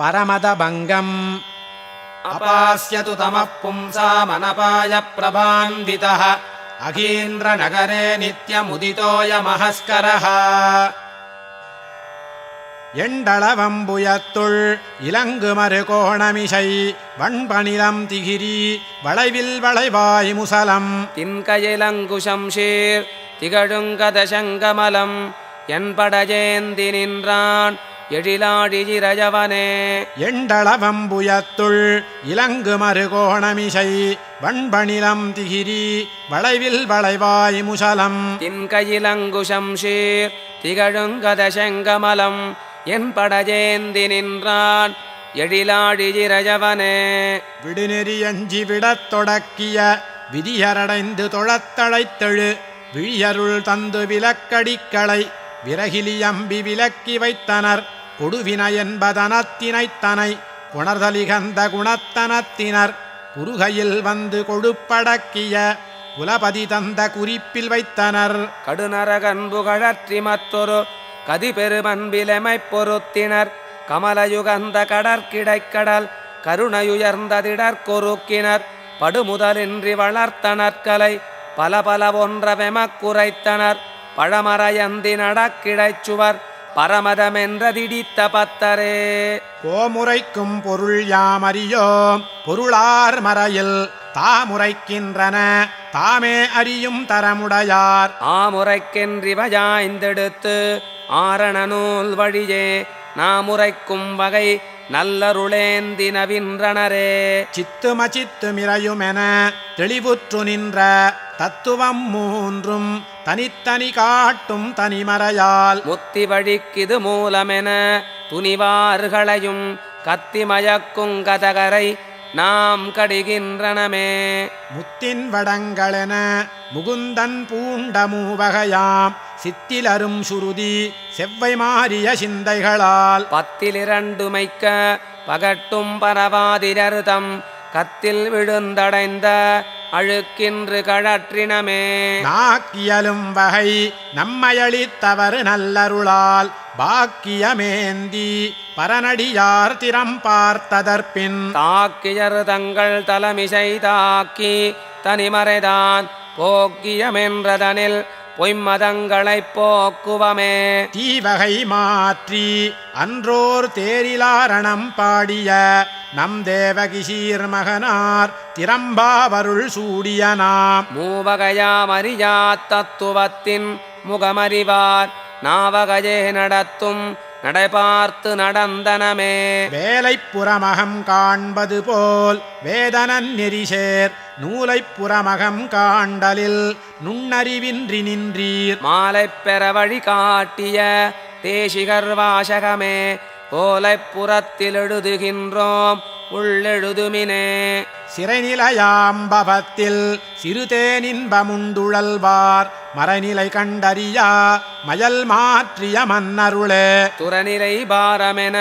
परमदभङ्गम् अपास्यतु तमः पुंसामनपाय प्रभान्वितः अगीन्द्रनगरे नित्यमुदितोऽयमहस्करः எண்டளவம்புயத்துள் இலங்குமறு கோணமிசை வண்பணிலம் திகிரி வளைவில் வளைவாய் முசலம் தின்கயிலங்குஷம் ஷீர் திகழுங்கதசங்கமலம் என்படஜேந்தி நின்றான் எழிலாடிஜிரஜவனே. எண்டளவம்புயத்துள் இலங்குமறு கோணமிசை வண்பணிலம் திகிரி வளைவில் வளைவாய் முசலம். தின்கயிலங்குஷம் ஷீர் திகழுங்கதசங்கமலம் என்படஜேந்தி நின்றான் எழிலாடிஜிரஜவனே. விடுநெறியஞ்சி விடத் தொடக்கிய விதியரடைந்து தொழத்தழைத்தெழு விழியருள் தந்து விலக்கடிக்களை விரகிலியம்பி விலக்கி வைத்தனர் கொடுவின என்பதனத்தினைத்தனை புணர்தலிகந்த குணத்தனத்தினர் குறுகையில் வந்து கொழுப்படக்கிய குலபதி தந்த குறிப்பில் வைத்தனர். கடுநரகன்பு கழற்றி மற்றொரு கதிபெருமன்பிலமை பொருத்தினர். கமலயுகந்த கடற்கிடைக்கடல் கருணையுயர்ந்ததிடற்கொருக்கினர். படுமுதலின்றி வளர்த்தனற்கலை பல பல ஒன்றவெமக் குறைத்தனர். பழமறையந்தி நடக்கிடைச்சுவர் பரமதமென்றதிடித்த பத்தரே. கோமுறைக்கும் பொருள் யாமறியோம் பொருளார் மறையில் தாமுரைக்கின்றன தாமே அறியும் தரமுடையார். ஆமுறைக்கென்றிவஜாய்ந்தெடுத்து ஆரண நூல் வழியே நாமுரைக்கும் வகை நல்லருளேந்தி நவின்றனரே சித்தும சித்துமிரையுமென தெளிவுற்று நின்ற தத்துவம் மூன்றும் தனித்தனி காட்டும் தனிமறையால். முத்தி வழிக்கிது மூலமென துணிவார்களையும் கத்தி மயக்குங் கதகரை நாம் கடிகின்றனமே. முத்தின் வடங்களென முகுந்தன் பூண்ட மூவகையாம் சித்திலரும் சுருதி செவ்வை மாறிய சிந்தைகளால். பத்திலிரண்டு மைக்க பகட்டும் பரவாதிரருதம் கத்தில் விழுந்தடைந்த அழுக்கின்று கழற்றினமே. நாக்கியலும் வகை நம்மையளித்தவர் நல்லருளால் பாக்கியமேந்தி பரனடியார் திறம் பார்த்ததற்பின் தாக்கியர் தங்கள் தலைமிசை தாக்கி தனிமறைதான் போக்கியமென்றதனில் பொய்மதங்களைப் போக்குவமே. தீவகை மாற்றி அன்றோர் தேரிலாரணம் பாடிய நம் தேவகிஷீர் மகனார் திறம்பாவருள் சூடிய நாம். மூவகையாமறியா தத்துவத்தின் முகமறிவார். நாவகையே நடத்தும் நடைபார்த்து நடந்தனமே. வேலைப் புறமகம் காண்பது போல் வேதனன் நெறிசேர் நூலைப் புறமகம் காண்டலில் நுண்ணறிவின்றி நின்றீர். மாலைப் பெற வழி காட்டிய தேசிகர் வாசகமே கோலைப் புறத்தில் எழுதுகின்றோம். உள்ளெழுதுமினே. சிறைநிலையாம்பவத்தில் சிறுதேனின்பமுண்டுழல்வார். மறைநிலை கண்டறியா மயல் மாற்றிய மன்னருளே. துறநிலை பாரமென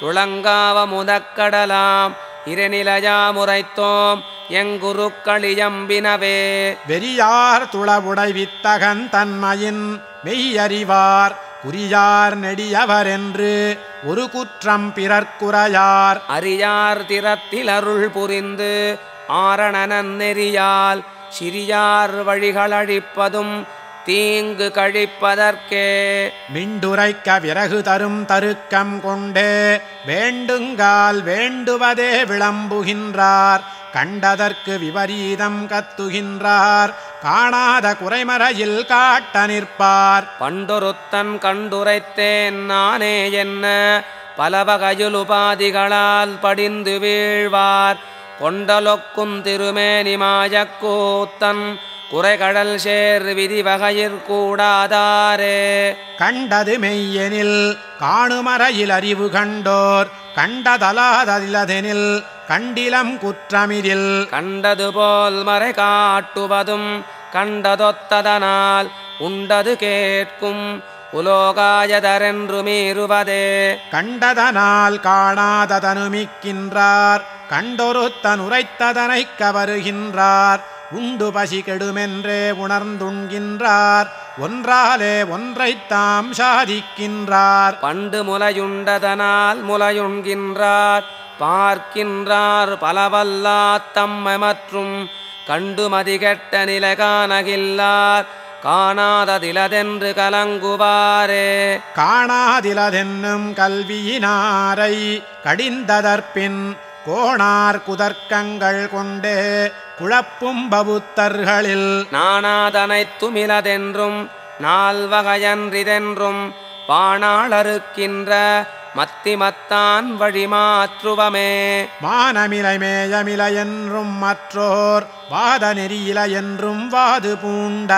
துளங்காவ முதக்கடலாம். இரநிலையாமுரைத்தோம் எங்குருக்களியம்பினவே. வெறியார் துளவுடை வித்தகன் தன்மையின் மெய்யறிவார். குறியார் நெடியவரென்று ஒரு குற்றம் பிறர்க்குறையார் அறியார் திறத்தில் அருள் புரிந்து ஆரணனன் நெறியால் சிறியார் வழிகளழிப்பதும் தீங்கு கழிப்பதற்கே. மிண்டுரைக்க விறகு தரும் தருக்கம் கொண்டே வேண்டுங்கால் வேண்டுவதே விளம்புகின்றார். கண்டதற்கு விபரீதம் கத்துகின்றார். காணாத குறைமறையில் காட்ட நிற்பார். பண்டொருத்தன் கண்டுரைத்தேன் நானே என்ன பலவகையுள் உபாதிகளால் படிந்து வீழ்வார். கொண்டலொக்கும் திருமேனி மாயக்கூத்தன் குறைகடல் சேர் விதி வகையிற்கூடாதாரே கண்டது மெய்யெனில் காணுமறையில் அறிவு கண்டோர் கண்டதலாததிலதெனில் கண்டிலம் குற்றமிதில். கண்டது போல் மறை காட்டுவதும் கண்டதொத்ததனால் உண்டது கேட்கும் உலோகாயதரென்று மீறுவதே கண்டதனால் காணாததனுமிக்கின்றார் கண்டொருத்தன் உரைத்ததனைக் கவருகின்றார் உண்டு பசி கெடுமென்றே உணர்ந்துண்கின்றார் ஒன்றாலே ஒன்றைத்தாம் சாதிக்கின்றார். பண்டு முலையுண்டதனால் முலையுண்கின்றார் பார்க்கின்றார் பலவல்லா தம்மை மற்றும் கண்டு மதிகெட்ட நிலை காணகில்லார் காணாததிலதென்று கலங்குவாரே. காணாதிலதென்னும் கல்வியினாரை கடிந்ததற்பின் கோணார் குதர்க்கங்கள் கொண்டே குழப்பும் பவுத்தர்களில் நாணாதனைத்துமிலதென்றும் நால்வகையன்றிதென்றும் பாணாளருக்கின்ற மத்திமத்தான் வழிமாற்றுவமே. மானமிலை மேயமில என்றும் மற்றோர் வாத நெறியில என்றும் வாது பூண்ட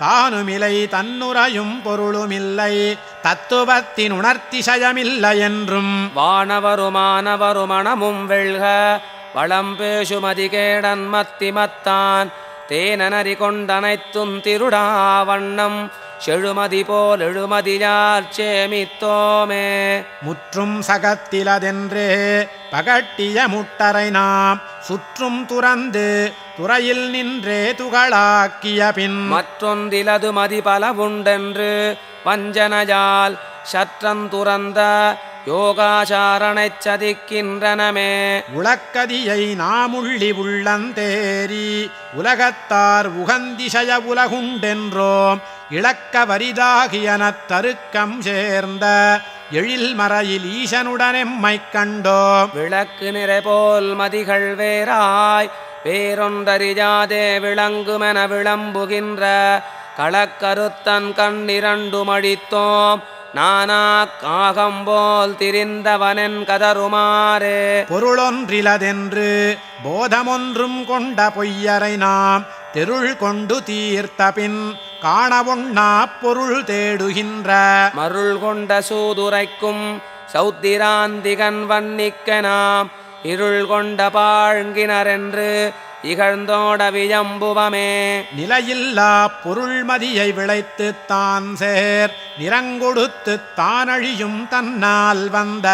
தானுமிலை தன்னுரையும் பொருளுமில்லை தத்துவத்தின் உணர்த்திசயமில்லை என்றும் வானவருமானவருமணமும் வெல்க வளம் பேசுமதிகேடன் மத்திமத்தான் தேனநறி கொண்டனைத்தும் திருடாவண்ணம் செழுமதி போல் எழுமதியார் சேமித்தோமே. முற்றும் சகத்திலதென்றே பகட்டிய முட்டரை நாம் சுற்றும் துறந்து துறையில் நின்றே துகளாக்கிய பின் மற்றொன்றிலது மதிபலவுண்டென்று வஞ்சனையால் சற்றந்துறந்த யோகாசாரணைச் சதிக்கின்றனமே. உளக்கதியை நாமுள்ளி உள்ளந்தேரி உலகத்தார் உகந்திசய உலகுண்டென்றோம் இளக்க வரிதாகியனத் தருக்கம் சேர்ந்த எழில் மறையில் ஈசனுடனெம்மைக் கண்டோம் விளக்கு நிறை போல் மதிகள் வேறாய் வேறொன்றறியாதே விளங்குமென விளம்புகின்ற களக்கருத்தன் கண்ணிரண்டு மழித்தோம் நானா காகம்போல் திரிந்தவனென் கதருமாறே பொருளொன்றிலதென்று போதமொன்றும் கொண்ட பொய்யரை நாம் தெருள் கொண்டு தீர்த்த பின் காணவொண்ணா பொருள் தேடுகின்ற. மருள் கொண்ட சூதுரைக்கும் சௌத்திராந்திகன் வன்னிக்க நாம் இருள் கொண்ட பாழ்கினரென்று இகழ்ந்தோட வியம்புவமே. நிலையில்லா பொருள்மதியை விளைத்து தான் சேர் நிறங்கொடுத்து தானழியும் தன்னால் வந்த.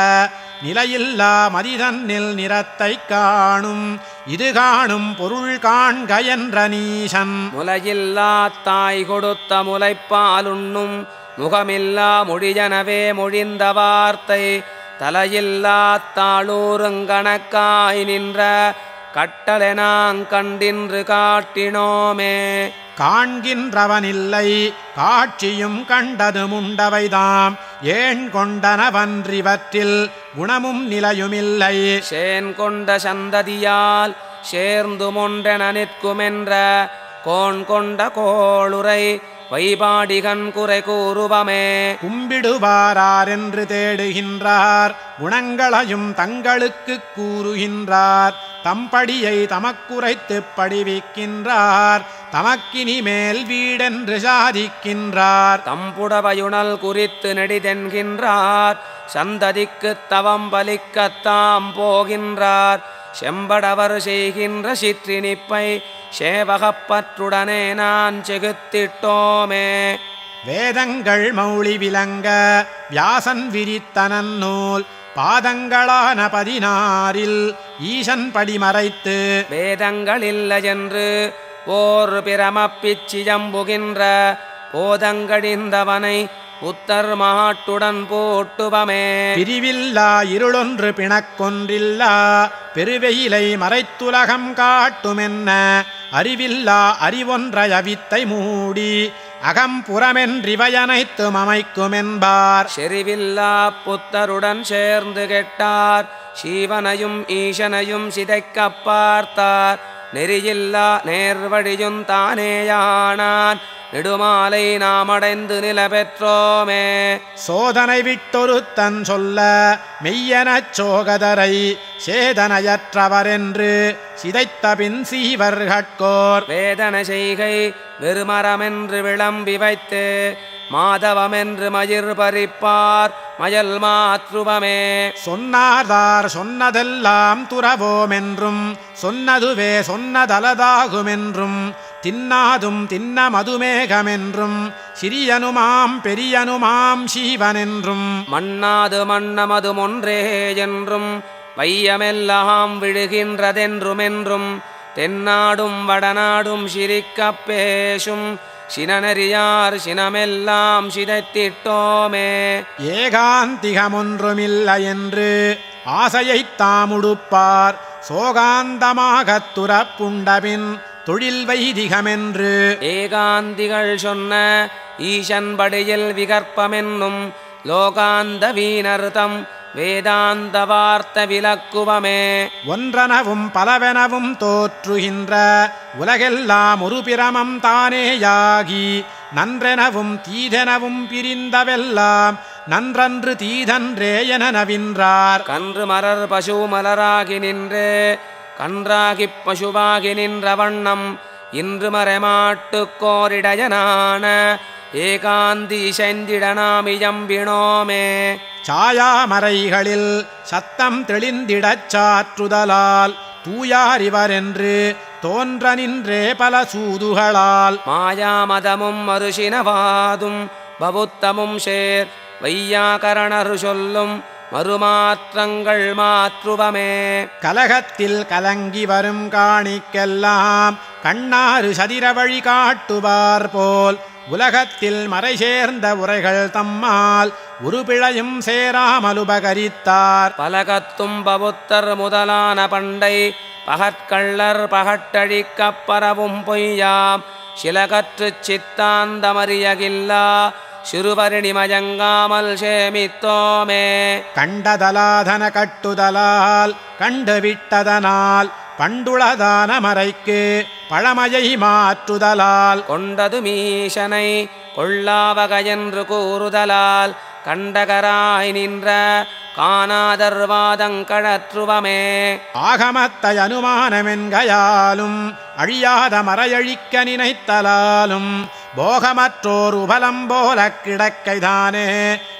நிலையில்லா மதிதன்னில் நிறத்தை காணும் இது காணும் பொருள் காண்க என்ற நீசன். முலையில்லா தாய் கொடுத்த முலைப்பாலுண்ணும் முகமில்லா மொழியனவே மொழிந்த வார்த்தை தலையில்லா தாளூருங்கணக்காய் நின்ற கட்டளெனாங் கண்டின்று காட்டினோமே. காண்கின்றவனில்லை காட்சியும் கண்டது முண்டவைதாம் ஏன் கொண்டனவன்றிவற்றில் குணமும் நிலையுமில்லை. சேன் கொண்ட சந்ததியால் சேர்ந்து மொன்றென நிற்குமென்ற கோன் கொண்ட கோளுரை வைபாடிகன் குறை கூறுவமே. கும்பிடுவாரென்று தேடுகின்றார் குணங்களையும் தங்களுக்கு கூறுகின்றார் தம்படியை தமக்குரைத்து படிவிக்கின்றார் தமக்கினி மேல் வீடென்று சாதிக்கின்றார். தம்புடவையுணல் குறித்து நெடிதென்கின்றார். சந்ததிக்குத் தவம் பலிக்கத்தாம் போகின்றார். செம்படவர் செய்கின்ற சிற்றினிப்பை சேவகப்பற்றுடனே நான் செகுத்திட்டோமே. வேதங்கள் மௌளி விளங்க வியாசன் விரித்தனன் நூல் பாதங்களான பதினாறில் ஈசன் படிமறைத்து வேதங்களில்லையென்று ஓர் பிரமப்பிச்சியம்புகின்ற போதங்கடிந்தவனை புத்தர் மாட்டுடன் போட்டுவமே. பிரிவில்லா இருளொன்று பிணக்கொன்றில்லா பெருவெயிலை மறைத்துலகம் காட்டுமென்ன? அறிவில்லா அறிவொன்றை அவித்தை மூடி அகம்புறமென்றிவையனைத்தும் அமைக்குமென்பார் செறிவில்லா புத்தருடன் சேர்ந்து கெட்டார் சீவனையும் ஈசனையும் சிதைக்கப் பார்த்தார். நெறியில்லா நேர்வழியும் தானேயானான். நெடுமாலை நாம் அடைந்து நில பெற்றோமே சோதனை விட்டொருத்தன் சொல்ல மெய்யெனச் சோகதரை சேதனையற்றவரென்று சிதைத்தபின் சீவர்கட்கோர் வேதன செய்கை வெறுமரமென்று விளம்பி வைத்து மாதவமென்று மயிர் பறிப்பார் மயல் மாற்றுவமே. சொன்னார்தார் சொன்னதெல்லாம் துறவோமென்றும் சொன்னதுவே சொன்னதலதாகுமென்றும் தின்னாதும் தின்ன மதுமேகமென்றும் சிறியனுமாம் பெரியனுமாம் சீவனென்றும். மண்ணாது மன்னமது ஒன்றே என்றும் வையமெல்லாம் விழுகின்றதென்றுமென்றும் தென்னாடும் வடநாடும் சிரிக்கப் பேசும் சினநெறியார் சினமெல்லாம் சிதைத்திட்டோமே. ஏகாந்திகமொன்றுமில்லை என்று ஆசையைத் தாமுடுப்பார். சோகாந்தமாகத் துறப்புண்டபின் தொழில் வைதிகமென்று. ஏகாந்திகள் சொன்ன ஈசன் படியில் விகற்பமென்னும் லோகாந்த வீணர்தம் வேதாந்த வார்த்த விலக்குவமே ஒன்றனவும் பலவெனவும் தோற்றுகின்ற உலகெல்லாம் ஒரு பிரமம் தானேயாகி நன்றெனவும் தீதெனவும் பிரிந்தவெல்லாம் நன்றன்று தீதன்றே என நவின்றார். கன்று மலர் பசு மலராகி நின்று கன்றாகிப் பசுவாகி நின்ற வண்ணம் இன்று மறைமாட்டுக் கோரிடையனான ஏகாந்தி செந்திட நாமியம்பினோமே சாயாமறைகளில் சத்தம் தெளிந்திடச் சாற்றுதலால் தூயாரிவரென்று தோன்ற நின்றே பல சூதுகளால். மாயாமதமும் மறுசினவாதும் பவுத்தமும் சேர் வையாகரணரு சொல்லும் மறுமாற்றங்கள் மாற்றுவமே. கலகத்தில் கலங்கி வரும் காணிக்கெல்லாம் கண்ணாறு சதிர வழி காட்டுவார் போல் உலகத்தில் மறை சேர்ந்த உரைகள் தம்மால் உருபிழையும் சேராமலுபகரித்தார். பலகத்தும் பவுத்தர் முதலான பண்டை பகற்கள்ளர் பகட்டழிக்கப் பரவும் பொய்யாம். சிலகற்றுச் சித்தாந்தமறியகில்லா சிறுவரிணி மயங்காமல் சேமித்தோமே. கண்டதலாதன கட்டுதலால் கண்டுவிட்டதனால் பண்டுளதான மறைக்கு பழமையை மாற்றுதலால். கொண்டது மீசனை கொள்ளாவகையென்று கூறுதலால். கண்டகராய் நின்ற காணாதர்வாதங்கழற்றுவமே ஆகமத்தை அனுமானமென்கையாலும் அழியாத மறையழிக்க நினைத்தலாலும். போகமற்றோர் உபலம் போல கிடக்கைதானே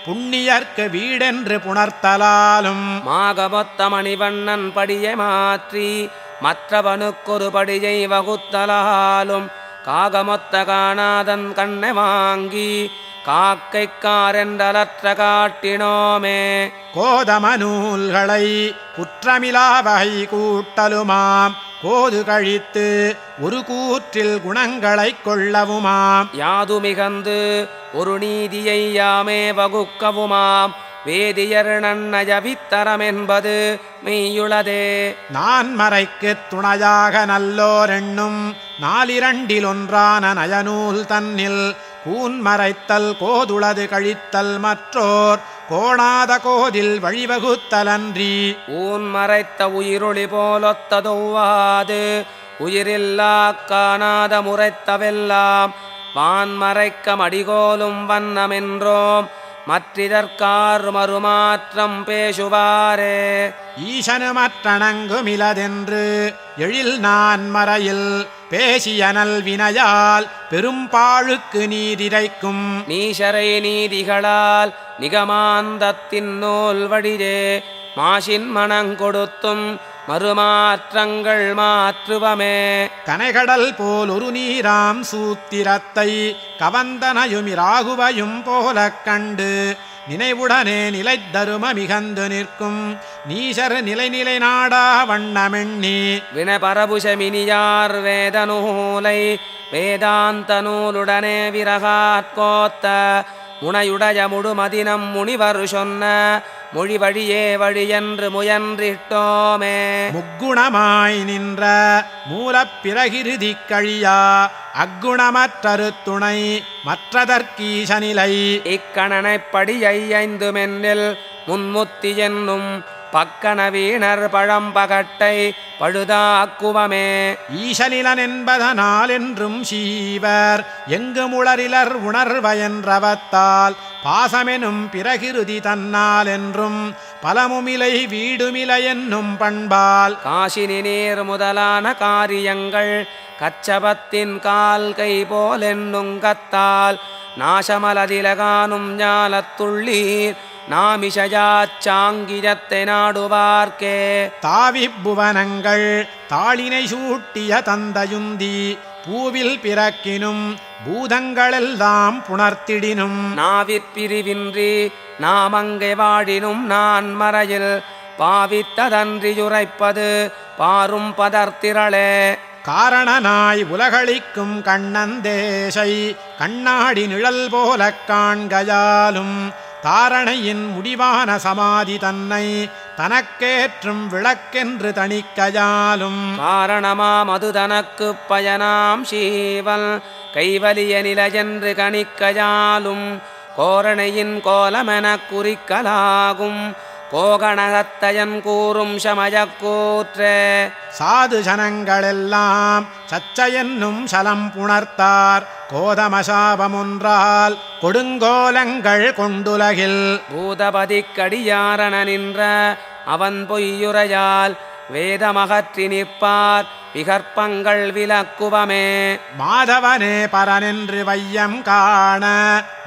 புண்ணியர்க்கு வீடென்று புணர்த்தலாலும். மாகமொத்த மணிவண்ணன் படியை மாற்றி மற்றவனுக்கொரு படியை வகுத்தலாலும். காகமொத்த காணாதன் கண்ணை வாங்கி காக்கைக்காரென்றலற்ற காட்டினோமே. கோதம நூல்களை குற்றமிலா வகை கூட்டலுமாம். கோது கழித்து ஒரு கூற்றில் குணங்களைக் கொள்ளவுமாம். யாது மிகந்து ஒரு நீதியை யாமே வகுக்கவுமாம். வேதியர் நன்னயவித்தரம் என்பது மெய்யுளதே. நான் மறைக்குத் துணையாக நல்லோரெண்ணும் நாலிரண்டிலொன்றான நயநூல் தன்னில் கூன் மறைத்தல் கோதுளது கழித்தல் மற்றோர் கோணாத கோதில் வழிவகுத்தலன்றி. ஊன் மறைத்த உயிரொளி போலொத்ததுவாது உயிரில்லா காணாத முறைத்தவெல்லாம் வான்மறைக்க மடிகோலும் வண்ணமென்றோம். மற்றிதற்கார் மறுமாற்றம் பேசுவாரே. ஈசனுமற்றணங்குமிலதென்று எழில் நான் மறையில் பேசியனல் வினையால் பெரும்பாழுக்கு நீரிரைக்கும் நீசரை நீதிகளால் நிகமாந்தத்தின் நூல் வழியே மாசின் மணங்கொடுத்தும் மறுமாற்றங்கள் மாற்றுவமே. கனைகடல் போல் ஒரு நீராம் சூத்திரத்தை கவந்தனையுமிராகுவையும் போலக் கண்டு நினைவுடனே நிலைத்தரும மிகந்து நிற்கும். நீசர் நிலை நிலை நாடா வண்ணமெண்ணி. வினபரபுஷமினியார் வேத நூலை வேதாந்த நூலுடனே விரகாத்கோத்த முனையுடைய முழுமதினம் முனிவர் சொன்ன மொழி வழியே வழியென்று முயன்றிட்டோமே. முக்குணமாய் நின்ற மூலப்பிறகிருதி கழியா அக்குணமற்றரு துணை மற்றதற்கீசனிலை. இக்கணனைப் படியை ஐந்து மென்னில் முன்முத்தி என்னும் பக்கன வீணர் பழம்பகட்டை பழுதாக்குவமே. ஈசனிலன் என்பதனால் என்றும் சீவர் எங்கு முளரிலர் உணர்வயன்றவத்தால் பாசமெனும் பிறகிருதி தன்னால் என்றும் பலமுமிலை வீடுமிலை என்னும் பண்பால். காசினி நீர் முதலான காரியங்கள் கச்சபத்தின் கால் கை போலென்னுங் கத்தால் நாசமலதிலகானும் ஞாலத்துள்ளீர் நாமிஷயாச்சாங்கிஜத்தை நாடுவார்க்கே தாவிப்புவனங்கள் தாளினை சூட்டிய தந்தையுந்தி பூவில் பிறக்கினும் பூதங்களெல்லாம் புணர்த்திடினும். நாவிற்பிரிவின்றி நாமங்கை வாழினும் நான் மறையில் பாவித்ததன்றியுரைப்பது பாரும் பதர்த்திரளே. காரணனாய் உலகளிக்கும் கண்ணந்தேசை கண்ணாடி நிழல் போலக் காண்கையாலும் தாரணையின் முடிவான சமாதி தன்னை தனக்கேற்றும் விளக்கென்று தணிக்கையாலும். காரணமாம் அது தனக்கு பயனாம் சீவல் கைவலிய நிலையென்று கணிக்கையாலும் கோரணையின் கோலமெனக் குறிக்கலாகும். கோகணகத்தயன் கூறும் சமயக் கூற்றே. சாது ஜனங்களெல்லாம் சச்சையென்னும் சலம் புணர்த்தார். கோதமசாபமொன்றால் கொடுங்கோலங்கள் கொண்டுலகில். பூதபதிக்கடியாரண நின்ற அவன் பொய்யுரையால் வேதமகற்றி நிற்பார் விகற்பங்கள் விலக்குவமே. மாதவனே பரனென்று வையம் காண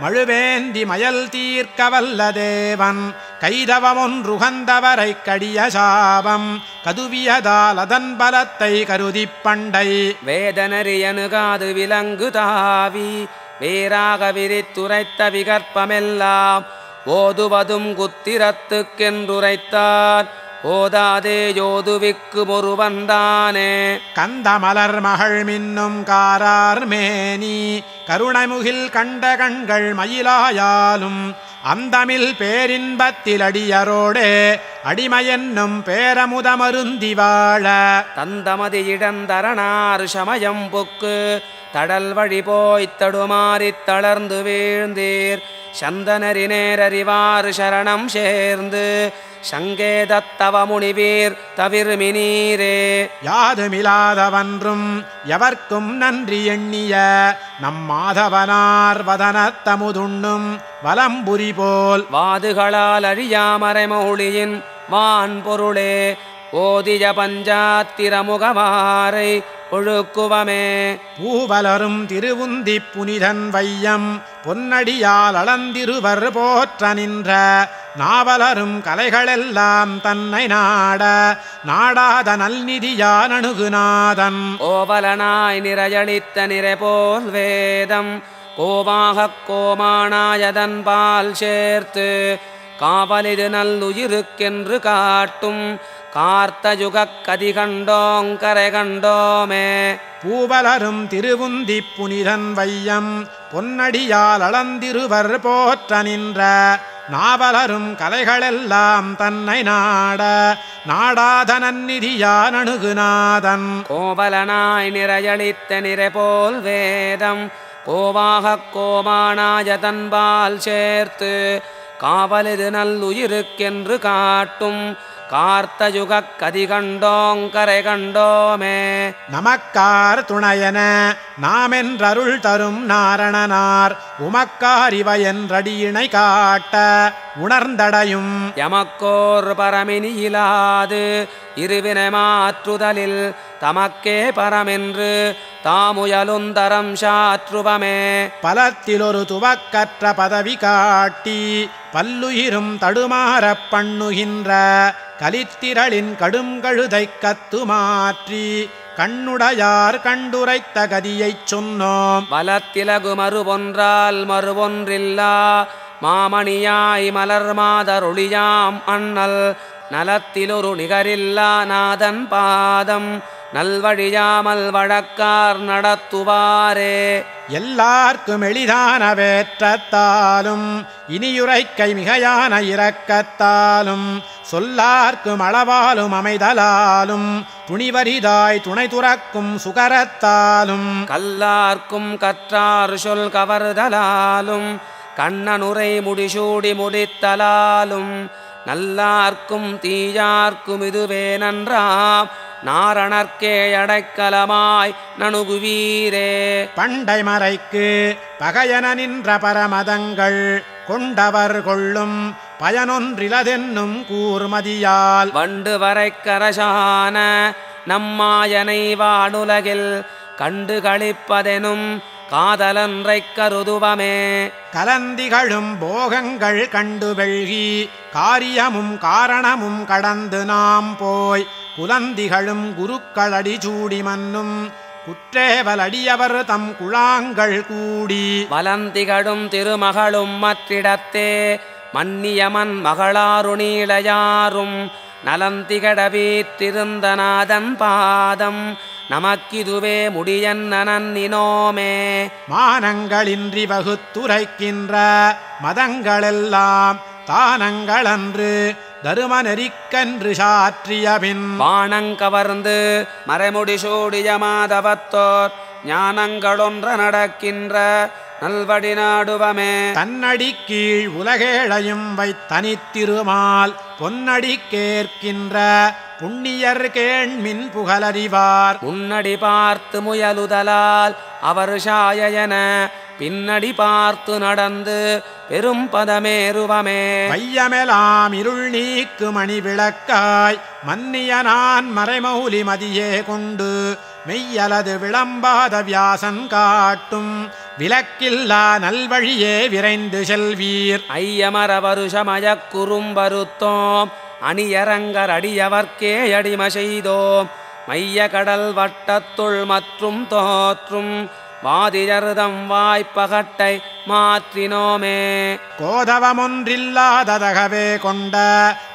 மழுவேந்தி மயல் தீர்க்க வல்ல தேவன். கைதவமொன்றுகந்தவரை கடிய சாபம் கதுவியதால் அதன் பலத்தை கருதிப் பண்டை. வேதனரியணுகாது விலங்கு தாவி. வேறாக விரித்துரைத்த விகற்பமெல்லாம் ஓதுவதும் குத்திரத்துக்கென்றுரைத்தார். ஓதாதே யோதுவிக்கு ஒருவன்தானே கந்த மலர் மகள் மின்னும் காரார் மேனி. கருணைமுகில் கண்ட கண்கள் மயிலாயாலும் அந்தமில் பேரின்பத்தில் அடியரோடே அடிமையென்னும் பேரமுதமருந்தி வாழ. தந்தமதி இடந்தரணார் சமயம் புக்கு தடல் வழி போய்த் தடுமாறித் தளர்ந்து வீழ்ந்தீர். சந்தனரி நேரறிவார் சரணம் சேர்ந்து சங்கேதத்தவ முனிவீர் தவிர்மினீரே. யாதுமிலாதவன்றும் எவர்க்கும் நன்றி எண்ணிய நம் மாதவனார் வதனத்தமுதுண்ணும் வலம்புரி போல். வாதுகளால் அழியாமறை மௌளியின் வான் பொருளே ஓதிய பஞ்சாத்திரமுகவாரை ஒழுக்குவமே. பூவலரும் திருவுந்தி புனிதன் வையம் பொன்னடியால் அளந்திருவர் போற்ற நின்ற நாவலரும் கலைகளெல்லாம் தன்னை நாட நாடாத நல்நிதியான் அணுகுநாதன் ஓவலனாய் நிறையளித்த நிறை போல் வேதம் கோவாகக் கோமானாயதன் பால் சேர்த்து காவலிது நல்லுயிருக்கென்று காட்டும் கார்த்த யுகக் கதி கண்டோங்கரை கண்டோமே. பூவலரும் திருவுந்தி புனிதன் வையம் பொன்னடியால் அளந்திருவர் போற்ற நின்ற நாவலரும் கலைகளெல்லாம் தன்னை நாட நாடாத நன்னிதியான் அணுகுநாதன். கோவலனாய் நிறையளித்த நிறை போல் வேதம் கோவாகக் கோமானாயதன் பால் சேர்த்து காவலிது நல்லுயிருக்கென்று காட்டும். கார்த்தயுக கதி கண்டோங்கரை கண்டோமே நமக்கார் துணையன நாமென்றருள் தரும் நாரணனார் உமக்கார் இவ என்றடியினை காட்ட உணர்ந்தடையும். எமக்கோர் பரமினியிலாது இருவினை மாற்றுதலில் தமக்கே பரமென்று தாமுயலுந்தரம் சாற்றுவமே. பலத்திலொரு துவக்கற்ற பதவி காட்டி பல்லுயிரும் தடுமாறப் பண்ணுகின்ற கலித்திரளின் கடுங்கழுதைக் கத்துமாற்றி கண்ணுடையார் கண்டுரைத்த கதியைச் சொன்னோம். வலத்திலகு மறுபொன்றால் மறுபொன்றில்லா மாமணியாய் மலர் மாதருளியாம் அண்ணல். நலத்திலொரு நிகரில்லா நாதன் பாதம். நல்வழியாமல் வழக்கார் நடத்துவாரே. எல்லார்க்கும் எளிதான வேற்றத்தாலும் இனியுரைக்கை மிகையான இரக்கத்தாலும் சொல்லார்க்கும் அளவாலும் அமைதலாலும் துணிவரிதாய் துணை துறக்கும் சுகரத்தாலும். கல்லார்க்கும் கற்றார் சொல் கவர்தலாலும் கண்ணனுரை முடிசூடி முடித்தலாலும் நல்லார்க்கும் தீயார்க்கும் இதுவே நன்றாம் நாரணர்க்கே அடைக்கலமாய் நணுகுவீரே. பண்டை மறைக்கு பகையன நின்ற பரமதங்கள் கொண்டவர் கொள்ளும் பயனொன்றிலதென்னும் கூர்மதியால். வண்டு வரை கரசான நம்மாயனை வானுலகில் கண்டு களிப்பதெனும் காதலன்றைக் கருதுவமே. கலந்திகளும் போகங்கள் கண்டு வெள்கி காரியமும் காரணமும் கடந்து நாம் போய் குலந்திகளும் குருக்களடி சூடி மன்னும் குற்றேவலடியவர் தம் குழாங்கள் கூடி. வலந்திகழும் திருமகளும் மற்றிடத்தே மன்னியமன் மகளாரு நீளையாரும் நலந்திகட வீற்றிருந்த நாதன் பாதம் நமக்கிதுவே முடியன்ன நன்னினோமே மானங்களின்றி வகுத்துரைக்கின்ற மதங்களெல்லாம் தானங்களன்று தரும நெறிக்கன்று சாற்றியபின் வாணங்கவர்ந்து மறைமுடி சூடிய மாதவத்தோர் ஞானங்களொன்ற நடக்கின்ற நல்வடி நாடுவமே தன்னடி கீழ் உலகேழையும் வைத்தனித்திருமால் பொன்னடி கேட்கின்ற புண்ணியர் கேண்மின் புகழறிவார். முன்னடி பார்த்து முயலுதலால் அவர் சாயன பின்னடி பார்த்து நடந்து பெரும் பதமேறுவமே. வையமெலாம் இருள் நீக்கு மணி விளக்காய் மன்னிய நான் மறைமௌலி மதியே கொண்டு மெய்யலது விளம்பாத வியாசன் காட்டும். விலக்கில்லா நல்வழியே விரைந்து செல்வீர். ஐயமர வருஷமயக் குறும்பருத்தோம் அணியரங்கர் அடியவர்க்கே அடிம செய்தோம். மைய கடல் வட்டத்துள் மற்றும் தோற்றும். வாதியர்தம் வாய்ப்பகட்டை மாற்றினோமே. கோதவமொன்றில்லாததகவே கொண்ட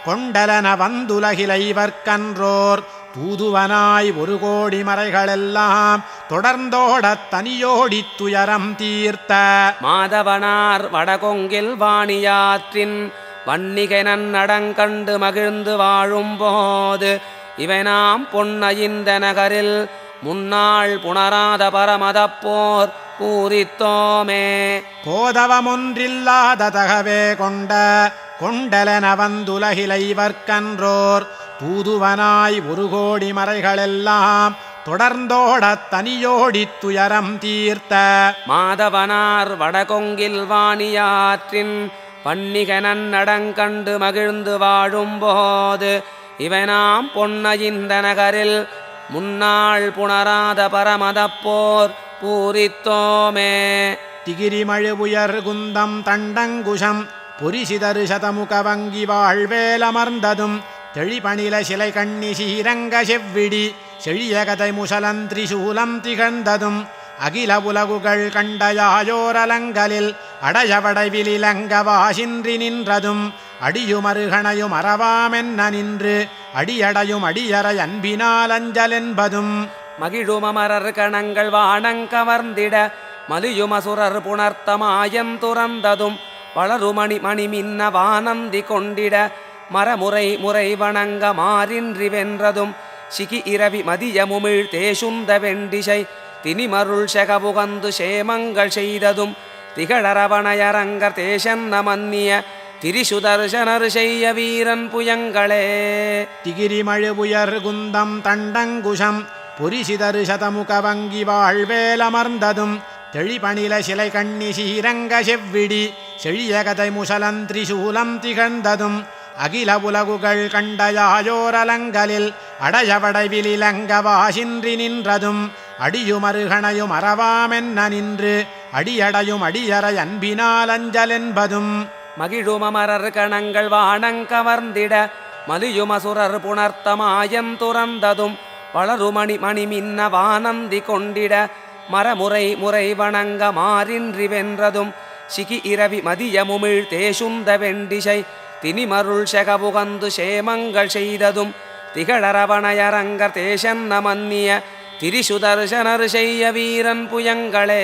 கொண்டலன வந்துலகிலைவர்க்கன்றோர் தூதுவனாய் ஒரு கோடி மறைகளெல்லாம் தொடர்ந்தோடத் தனியோடி துயரம் தீர்த்த. மாதவனார் வடகொங்கில் வாணியாற்றின் வன்னிகை நடங்கண்டு மகிழ்ந்து வாழும்போது இவனாம் பொன்னைந்த நகரில் முன்னாள் புணராத பரமதப்போர் பூரித்தோமே. கோதவமொன்றில்லாததகவே கொண்ட கொண்டலன வந்துலகிலைவர்க்கன்றோர் தூதுவனாய் ஒரு கோடி மறைகளெல்லாம் தொடர்ந்தோடத் தனியோடித் துயரம் தீர்த்த. மாதவனார் வடகொங்கில் வாணியாற்றின் பன்னிக நன்னடங்கண்டு மகிழ்ந்து வாழும்போது இவனாம் பொன்னைந்த நகரில் முன்னாள் புணராத பரமதப்போர் பூரித்தோமே. திகிரிமழுவுயர் குந்தம் தண்டங்குஷம் புரிசிதரு சதமுக வங்கி வாழ்வேலமர்ந்ததும் தெளிபணில சிலை கண்ணி சீரங்க செவ்விடி செழிய கதை முசலந்திரி சூலம் திகழ்ந்ததும் அகில உலகுகள் கண்டயாயோரலங்களில் அடையவடைவிலிலங்க வாசின்றி நின்றதும் அடியுமருகணையும் அறவாமென்ன நின்று அடியடையும் அடியறை அன்பினால் அஞ்சலென்பதும் மகிழுமமரர் கணங்கள் வாணங்கவர்ந்திட மலியுமசுரர் புணர்த்தமாயம் துறந்ததும் வளருமணி மணிமின்ன வானந்தி கொண்டிட மரமுறை முறை வணங்க மாறின்றி வென்றதும் சிகி இரவி மதியமுமிழ் தேசுந்த வெண்டிசை தினிமருள் செகபுகந்து சேமங்கள் செய்ததும் திகழரவணையரங்கர் தேசன்ன மன்னிய திரிசுதர்சனர் செய்ய வீரன் புயங்களே. திகிரிமழுவுயர் குந்தம் தண்டங்குஷம் புரிசிதரு சதமுக வங்கி வாழ்வேலமர்ந்ததும் தெளிபணில சிலை கண்ணி சீரங்க செவ்விடி செழியகதை முசலந்திரிசூலம் திகழ்ந்ததும் அகில உலகுகள் கண்டயாயோரலங்களில் அடையவடைவிலங்கவாசின்றி நின்றதும் அடியுமருகணையும் அறவாமென்ன நின்று அடியடையும் அடியறை அன்பினால் அஞ்சலென்பதும் மகிழுமமரர் கணங்கள் வாணங்கவர்ந்திட மலியுமசுரர் புணர்த்தமாயம் துறந்ததும் வளருமணி மணி மின்ன வானந்தி கொண்டிட மரமுறை முறை வணங்க மாறின்றி வென்றதும் சிகி இரவி மதியமுமிழ் தேசுந்த வெண்டிசை தினிமருள் செகபுகந்து சேமங்கள் செய்ததும் திகழரவணையரங்கர் தேசன்ன மன்னிய திரிசுதர்சனர் செய்ய வீரன் புயங்களே